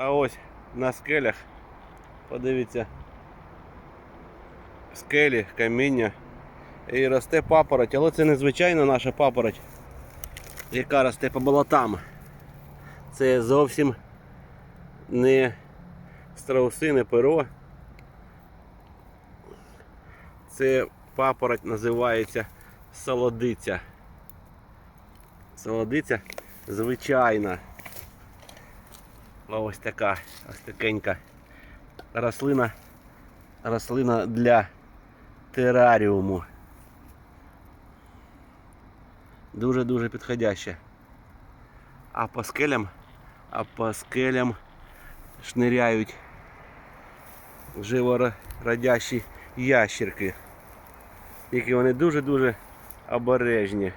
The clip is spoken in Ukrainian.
А ось на скелях, подивіться, скелі, каміння. І росте папороть, але це незвичайна наша папороть, яка росте по болотам. Це зовсім не страусине перо. Це папороть називається солодиця. Солодиця звичайна. Ось така, ось такенька рослина. Рослина для тераріуму. Дуже-дуже підходяща. А по скелям, а по скелям шниряють живородящі ящерки. Які вони дуже-дуже обережні.